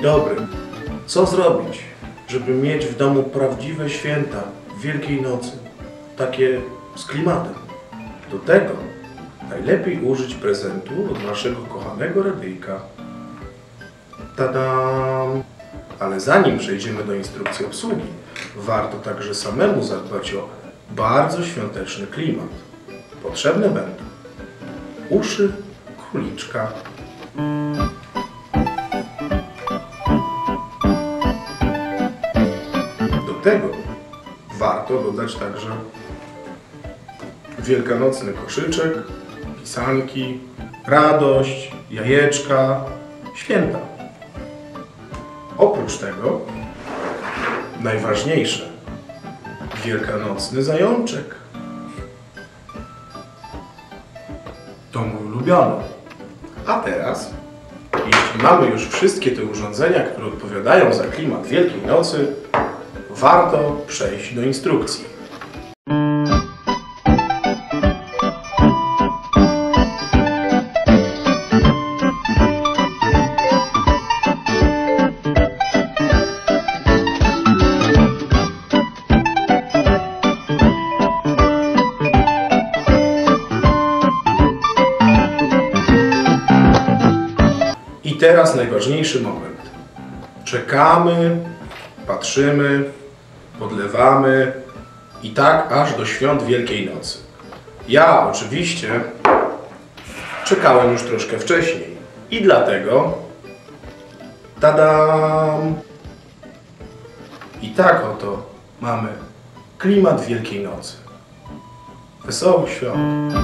dobry. Co zrobić, żeby mieć w domu prawdziwe święta Wielkiej Nocy? Takie z klimatem. Do tego najlepiej użyć prezentu od naszego kochanego radyjka. Tadam! Ale zanim przejdziemy do instrukcji obsługi, warto także samemu zadbać o bardzo świąteczny klimat. Potrzebne będą uszy króliczka, warto dodać także wielkanocny koszyczek, pisanki, radość, jajeczka, święta. Oprócz tego najważniejsze wielkanocny zajączek. To mój ulubiony. A teraz, jeśli mamy już wszystkie te urządzenia, które odpowiadają za klimat Wielkiej Nocy, warto przejść do instrukcji. I teraz najważniejszy moment. Czekamy, patrzymy, podlewamy i tak aż do świąt Wielkiej Nocy. Ja oczywiście czekałem już troszkę wcześniej i dlatego tadam! I tak oto mamy klimat Wielkiej Nocy. Wesołych świąt!